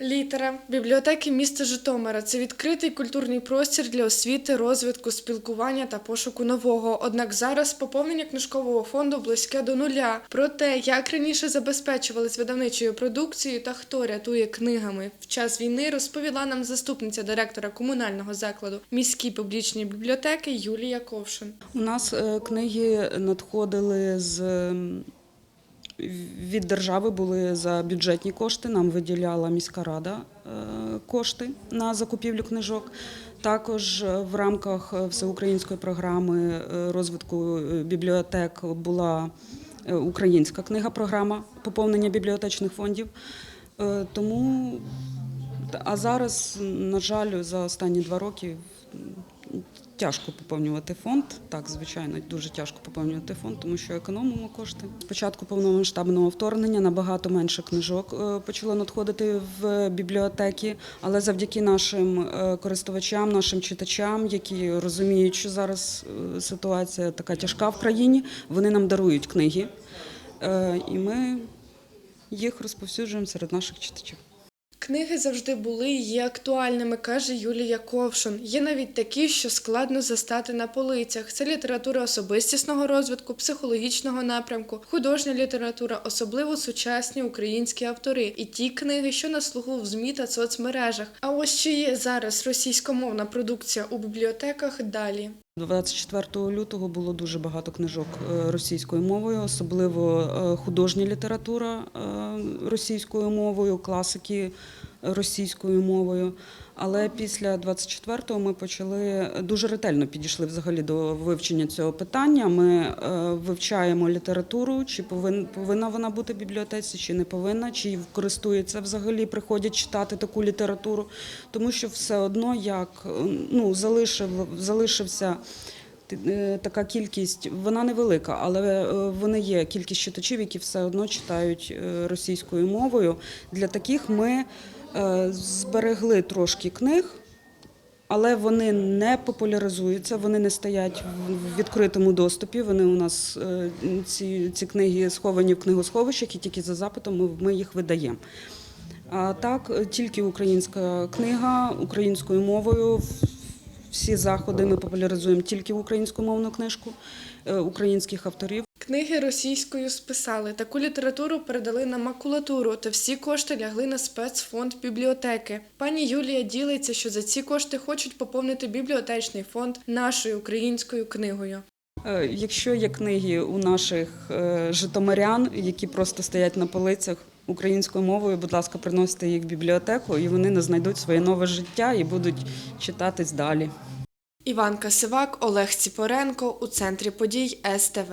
Літера бібліотеки міста Житомира це відкритий культурний простір для освіти, розвитку, спілкування та пошуку нового. Однак зараз поповнення книжкового фонду близьке до нуля. Про те, як раніше забезпечувались видавничою продукцією та хто рятує книгами в час війни, розповіла нам заступниця директора комунального закладу міські публічні бібліотеки Юлія Ковшин. У нас е, книги надходили з від держави, були за бюджетні кошти. Нам виділяла міська рада е, кошти на закупівлю книжок. Також е, в рамках е, всеукраїнської програми розвитку бібліотек була українська книга-програма поповнення бібліотечних фондів. Тому а зараз, на жаль, за останні два роки тяжко поповнювати фонд. Так, звичайно, дуже тяжко поповнювати фонд, тому що економимо кошти. Спочатку повномасштабного вторгнення набагато менше книжок е, почало надходити в бібліотеки, але завдяки нашим е, користувачам, нашим читачам, які розуміють, що зараз е, ситуація така тяжка в країні, вони нам дарують книги, і ми їх розповсюджуємо серед наших читачів. Книги завжди були і є актуальними, каже Юлія Ковшин. Є навіть такі, що складно застати на полицях. Це література особистісного розвитку, психологічного напрямку, художня література, особливо сучасні українські автори, і ті книги, що на слуху в ЗМІ та соцмережах. А ось чи є зараз російськомовна продукція у бібліотеках далі. 24 лютого було дуже багато книжок е, російською мовою, особливо е, художня література е, російською мовою, класики російською мовою. Але після 24-го ми почали дуже ретельно підійшли взагалі до вивчення цього питання. Ми е, вивчаємо літературу, чи повин- повинна вона бути в бібліотеці, чи не повинна, чи користується взагалі, приходять читати таку літературу, тому що все одно як ну залишив залишився. е, Така кількість, вона невелика, але е, вони є кількість читачів, які все одно читають російською мовою. Для таких ми зберегли трошки книг, але вони не популяризуються, вони не стоять в відкритому доступі. Вони у нас е, ці, ці книги сховані в книгосховищах, і тільки за запитом ми, їх видаємо. А так, е, тільки українська книга українською мовою. Всі заходи ми популяризуємо тільки українськомовну книжку е, українських авторів. Книги російською списали. Таку літературу передали на макулатуру, та всі кошти лягли на спецфонд бібліотеки. Пані Юлія ділиться, що за ці кошти хочуть поповнити бібліотечний фонд нашою українською книгою. Е, Якщо є книги у наших е, житомирян, які просто стоять на полицях українською мовою, будь ласка, приносите їх в бібліотеку, і вони не знайдуть своє нове життя і будуть читатись далі. Іванка Сивак, Олег Ціпоренко у центрі подій СТВ.